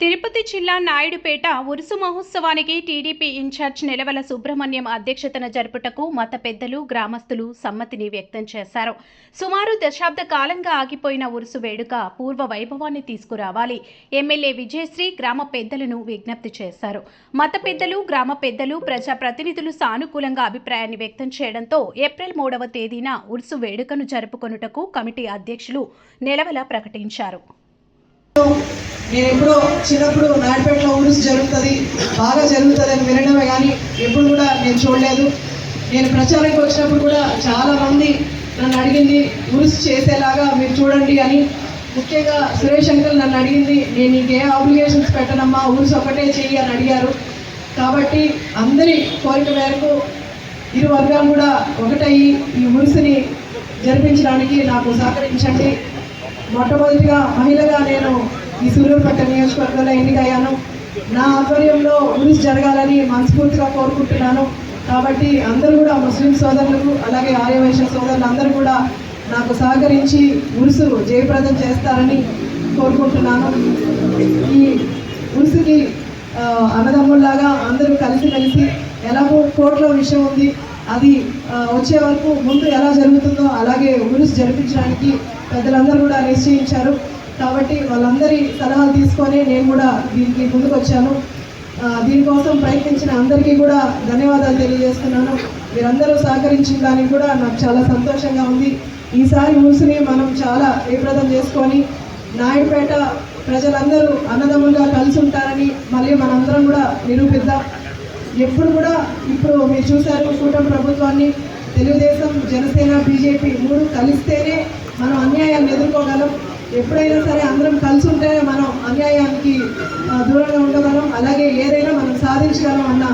తిరుపతి జిల్లా నాయుడుపేట ఉరుసు మహోత్సవానికి TDP incharge Nilavala Subrahmanyam అధ్యక్షతన జరుపుటకు మత పెద్దలు గ్రామస్తులు సమ్మతిని వ్యక్తం చేశారు. సుమారు దశాబ్ద కాలంగా ఆగిపోయిన ఉరుసు వేడుక పూర్వ వైభవాన్ని తీసుకురావాలి. ఎమ్మెల్యే విజయశ్రీ గ్రామ పెద్దలను విజ్ఞప్తి చేశారు. మత పెద్దలు గ్రామ పెద్దలు ప్రజా ప్రతినిధులు సానుకూలంగా అభిప్రాయాన్ని వ్యక్తం చేయడంతో ఏప్రిల్ మూడవ తేదీన ఉరుసు వేడుకను జరుపుకొనుటకు కమిటీ అధ్యక్షులు నిలవల ప్రకటించారు. నేను ఎప్పుడో చిన్నప్పుడు నాయుడుపేటలో ఊరుసు జరుగుతుంది బాగా జరుగుతుంది అని వినడమే కానీ ఎప్పుడు కూడా నేను చూడలేదు. నేను ప్రచారానికి వచ్చినప్పుడు కూడా చాలా మంది నన్ను అడిగింది ఊరుసు చేసేలాగా మీరు చూడండి అని. ముఖ్యంగా సురేష్ అంకల్ నన్ను అడిగింది నేను నీకే ఆబ్లిగేషన్స్ పెట్టనమ్మా ఊరుసు ఒకటే చెయ్యి అని అడిగారు. కాబట్టి అందరి కోరిక మేరకు ఇరు వర్గాలు కూడా ఒకటయ్యి ఈ ఉరుసుని జరిపించడానికి నాకు సహకరించండి. మొట్టమొదటిగా మహిళగా నేను ఈ సూర్యూరుపేట నియోజకవర్గంలో ఎన్నికయ్యాను నా ఆధ్వర్యంలో ఊరిస్ జరగాలని మనస్ఫూర్తిగా కోరుకుంటున్నాను. కాబట్టి అందరూ కూడా ముస్లిం సోదరులకు అలాగే ఆర్యవైశ్య సోదరులు అందరూ కూడా నాకు సహకరించి ఉరుసు జయప్రదం చేస్తారని కోరుకుంటున్నాను. ఈ ఉరుసుకి అన్నదమ్ముల్లాగా అందరూ కలిసిమెలిసి ఎలాగో కోర్టులో విషయం ఉంది. అది వచ్చే వరకు ముందు ఎలా జరుగుతుందో అలాగే ఉరుసు జరిపించడానికి పెద్దలందరూ కూడా నిశ్చయించారు. కాబట్టి వాళ్ళందరి సలహాలు తీసుకొని నేను కూడా దీనికి ముందుకు వచ్చాను దీనికోసం ప్రయత్నించిన అందరికీ కూడా ధన్యవాదాలు తెలియజేస్తున్నాను. మీరందరూ సహకరించిన దానికి కూడా నాకు చాలా సంతోషంగా ఉంది. ఈసారి ముసుని మనం చాలా విప్రదం చేసుకొని నాయుడుపేట ప్రజలందరూ అన్నదమ్ములుగా కలిసి ఉంటారని మళ్ళీ మనందరం కూడా నిరూపిద్దాం. ఎప్పుడు కూడా ఇప్పుడు మీరు చూశారు కూటమి ప్రభుత్వాన్ని. తెలుగుదేశం జనసేన బీజేపీ మూడు కలిస్తేనే మనం అన్యాయాన్ని ఎదుర్కోగలం. ఎప్పుడైనా సరే అందరం కలిసి ఉంటే మనం అన్యాయానికి దూరంగా ఉండగలం. అలాగే ఏదైనా మనం సాధించగలం అన్న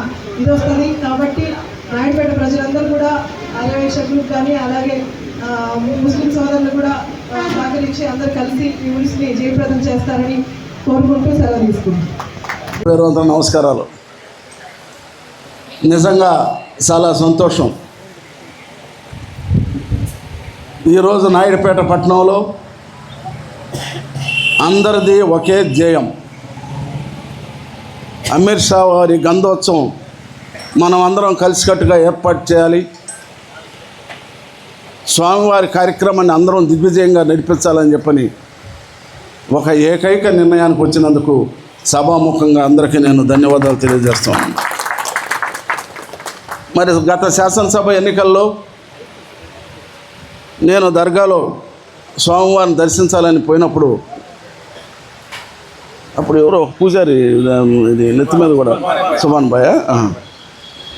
ఇది వస్తుంది. కాబట్టి నాయుడుపేట ప్రజలందరూ కూడా ఆర్యవేశ గ్రూప్ కానీ అలాగే ముస్లిం సోదరులు కూడా సహకరించి అందరూ కలిసి ఈ ఉరిసిని జయప్రదం చేస్తారని కోరుకుంటూ సెలవు తీసుకుంటాం నమస్కారాలు. నిజంగా చాలా సంతోషం. ఈరోజు నాయుడుపేట పట్టణంలో అందరిది ఒకే ధ్యేయం. అమీర్ షా వారి గంధోత్సవం మనం అందరం కలిసికట్టుగా ఏర్పాటు చేయాలి. స్వామివారి కార్యక్రమాన్ని అందరం దిగ్విజయంగా నడిపించాలని చెప్పని ఒక ఏకైక నిర్ణయానికి వచ్చినందుకు సభాముఖంగా అందరికీ నేను ధన్యవాదాలు తెలియజేస్తున్నాను మరి గత శాసనసభ ఎన్నికల్లో నేను దర్గాలో స్వామివారిని దర్శించాలని పోయినప్పుడు అప్పుడు ఎవరో పూజారి ఇది నెత్తి మీద కూడా సుభాన్ బాయ్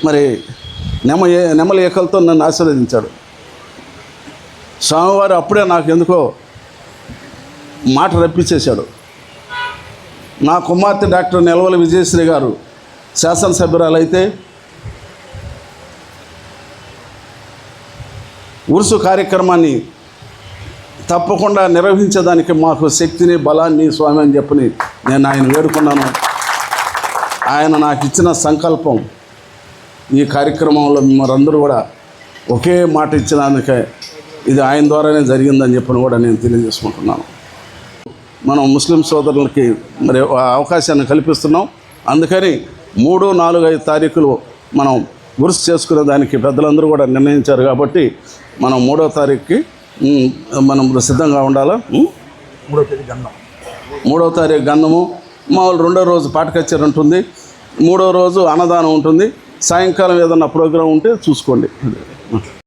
మరి నెమ ఏ నెమలి ఏకలతో నన్ను ఆశీర్వదించాడు. స్వామివారు అప్పుడే నాకు ఎందుకో మాట రప్పించేశాడు. నా కుమార్తె డాక్టర్ నెలవల విజయశ్రీ గారు శాసనసభ్యురాలైతే ఉరుసు కార్యక్రమాన్ని తప్పకుండా నిర్వహించేదానికి మాకు శక్తిని బలాన్ని స్వామి అని చెప్పని నేను ఆయన వేడుకున్నాను. ఆయన నాకు ఇచ్చిన సంకల్పం ఈ కార్యక్రమంలో మరందరూ కూడా ఒకే మాట ఇచ్చినందుకే ఇది ఆయన ద్వారానే జరిగిందని చెప్పని కూడా నేను తెలియజేసుకుంటున్నాను. మనం ముస్లిం సోదరులకి మరి అవకాశాన్ని కల్పిస్తున్నాం. అందుకని మూడు నాలుగు ఐదు తారీఖులు మనం గుర్తు చేసుకునే దానికి పెద్దలందరూ కూడా నిర్ణయించారు కాబట్టి మనం మూడో తారీఖుకి మనం సిద్ధంగా ఉండాలా? ఉమ్? మూడో తారీఖు గంధము. మామూలు రెండో రోజు పాట కచేరీ ఉంటుంది. మూడో రోజు అన్నదానం ఉంటుంది. సాయంకాలం ఏదన్నా ప్రోగ్రాం ఉంటే చూసుకోండి.